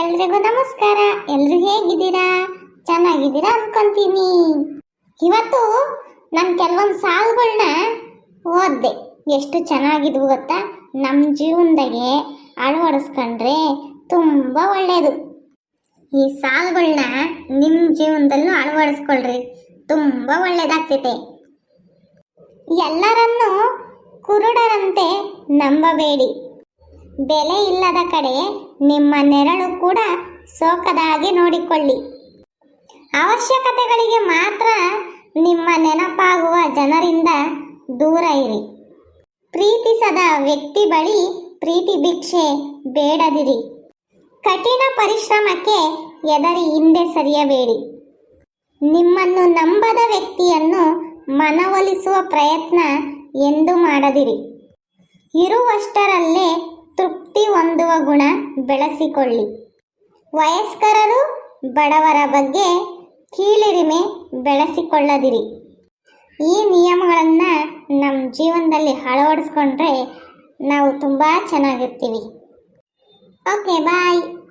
ಎಲ್ರಿಗೂ ನಮಸ್ಕಾರ. ಎಲ್ರು ಹೇಗಿದ್ದೀರಾ? ಚೆನ್ನಾಗಿದ್ದೀರಾ ಅನ್ಕೊಂತೀನಿ. ಇವತ್ತು ನಾನು ಕೆಲವೊಂದು ಸಾಲುಗಳನ್ನ ಓದ್ದೆ. ಎಷ್ಟು ಚೆನ್ನಾಗಿದ್ವು ಗೊತ್ತಾ? ನಮ್ಮ ಜೀವನದಾಗೆ ಅಳವಡಿಸ್ಕೊಂಡ್ರೆ ತುಂಬ ಒಳ್ಳೆಯದು ಈ ಸಾಲುಗಳನ್ನ ನಿಮ್ಮ ಜೀವನದಲ್ಲೂ ಅಳವಡಿಸ್ಕೊಳ್ರಿ. ತುಂಬ ಒಳ್ಳೆಯದಾಗ್ತೈತೆ ಎಲ್ಲರನ್ನೂ ಕುರುಡರಂತೆ ನಂಬಬೇಡಿ. ಬೆಲೆ ಇಲ್ಲದ ಕಡೆ ನಿಮ್ಮ ನೆರಳು ಕೂಡ ಸೋಕದ ಹಾಗೆ ನೋಡಿಕೊಳ್ಳಿ. ಅವಶ್ಯಕತೆಗಳಿಗೆ ಮಾತ್ರ ನಿಮ್ಮ ನೆನಪಾಗುವ ಜನರಿಂದ ದೂರ ಇರಿ. ಪ್ರೀತಿಸದ ವ್ಯಕ್ತಿ ಬಳಿ ಪ್ರೀತಿ ಭಿಕ್ಷೆ ಬೇಡದಿರಿ. ಕಠಿಣ ಪರಿಶ್ರಮಕ್ಕೆ ಎದರಿ ಹಿಂದೆ ಸರಿಯಬೇಡಿ. ನಿಮ್ಮನ್ನು ನಂಬದ ವ್ಯಕ್ತಿಯನ್ನು ಮನವೊಲಿಸುವ ಪ್ರಯತ್ನ ಎಂದು ಮಾಡದಿರಿ. ಇರುವಷ್ಟರಲ್ಲೇ ಗುಣ ಬೆಳೆಸಿಕೊಳ್ಳಿ. ವಯಸ್ಕರರು ಬಡವರ ಬಗ್ಗೆ ಕೀಳಿರಿಮೆ ಬೆಳೆಸಿಕೊಳ್ಳದಿರಿ. ಈ ನಿಯಮಗಳನ್ನು ನಮ್ಮ ಜೀವನದಲ್ಲಿ ಅಳವಡಿಸ್ಕೊಂಡ್ರೆ ನಾವು ತುಂಬ ಚೆನ್ನಾಗಿರ್ತೀವಿ. Okay bye